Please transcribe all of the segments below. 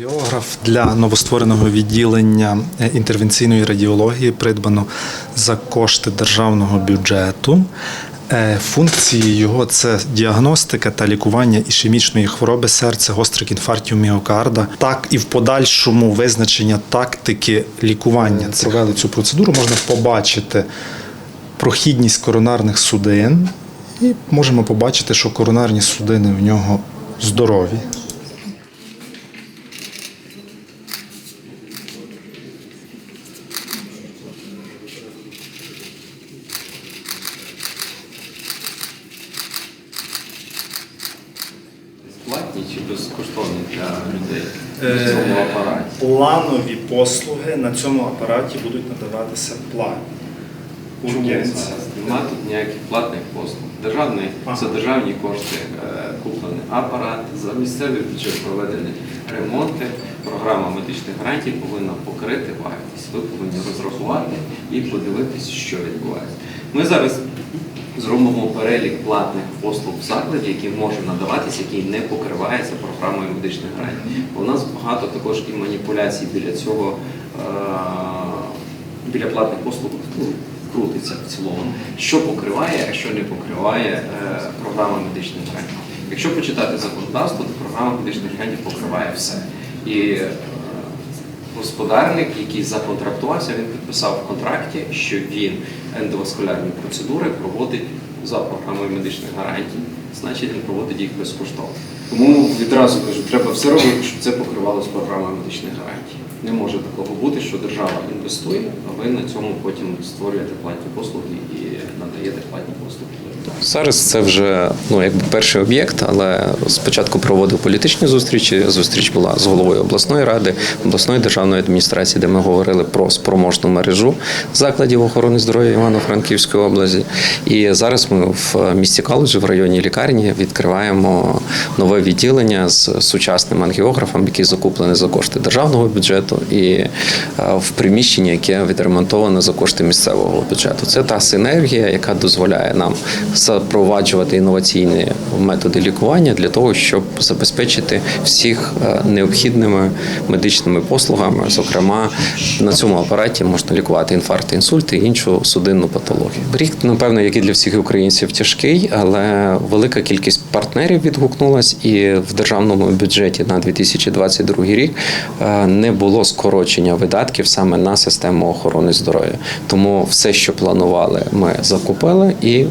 Географ для новоствореного відділення е, інтервенційної радіології придбано за кошти державного бюджету. Е, Функції його це діагностика та лікування ішемічної хвороби серця, гострих інфарктів міокарда, так і в подальшому визначення тактики лікування. Провели цю процедуру, можна побачити прохідність коронарних судин, і можемо побачити, що коронарні судини в нього здорові. Платні чи безкоштовні для людей Е, в цьому апараті? Планові послуги на цьому апараті будуть надаватися платні. Чому Нема тут ніяких платних послуг. Державний, Ага. за державні кошти е, куплений апарат, за місцевий бюджет проведені ремонти. Програма медичних гарантій повинна покрити вартість. Ви повинні розрахувати і подивитися, що відбувається. Ми зараз зробимо перелік платних послуг в закладі, які можуть надаватися, які не покриваються програмою медичних гарантій. У нас багато також і маніпуляцій біля цього. е, біля платних послуг ну, крутиться в цілому. Що покриває, а що не покриває е, програма медичних гарантій. Якщо почитати законодавство, то програма медичних гарантій покриває все. І е, господарник, який законтрактувався, він підписав в контракті, що він ендоваскулярні процедури проводить за програмою медичних гарантій, значить він проводить їх безкоштовно. Тому відразу кажу, треба все робити, щоб це покривалося програмою медичних гарантій. Не може такого бути, що держава інвестує, а ви на цьому потім створюєте платні послуги і надаєте платні послуги. Зараз це вже ну якби перший об'єкт, але спочатку проводив політичні зустрічі. Зустріч була з головою обласної ради, обласної державної адміністрації, де ми говорили про спроможну мережу закладів охорони здоров'я Івано-Франківської області. І зараз ми в місті Калуджі, в районі лікарні, відкриваємо нове відділення з сучасним ангіографом, який закуплений за кошти державного бюджету, і е, в приміщенні, яке відремонтоване за кошти місцевого бюджету. Це та синергія, яка дозволяє нам запроваджувати інноваційні методи лікування для того, щоб забезпечити всіх е, необхідними медичними послугами. Зокрема, на цьому апараті можна лікувати інфаркт, інсульт і іншу судинну патологію. Рік, напевно, як і для всіх українців, тяжкий, але велика кількість партнерів відгукнулась, і в державному бюджеті на 2022 рік е, не було скорочення видатків саме на систему охорони здоров'я. Тому все, що планували, ми закупили і е,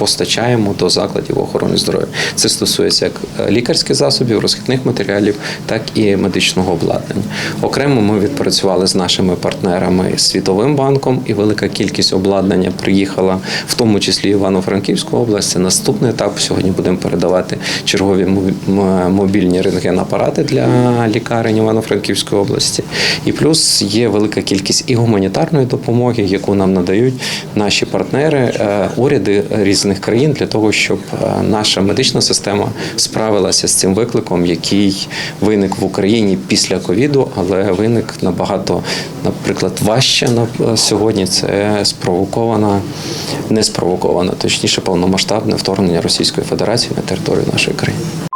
постачаємо до закладів охорони здоров'я. Це стосується як е, лікарських засобів, розхідних матеріалів, так і медичного обладнання. Окремо ми відпрацювали з нашими партнерами Світовим банком, і велика кількість обладнання приїхала, в тому числі Івано-Франківську область. Наступний етап. Сьогодні будемо передавати чергові мобільні рентген-апарати для лікарень Івано-Франківської області. І плюс є велика кількість і гуманітарної допомоги, яку нам надають наші партнери, е, уряди різних країн для того, щоб е, наша медична система справилася з цим викликом, який виник в Україні після ковіду, але виник набагато, наприклад, важче на сьогодні. Це спровокована, не спровокована, точніше, повномасштабне вторгнення Російської Федерації на територію нашої країни.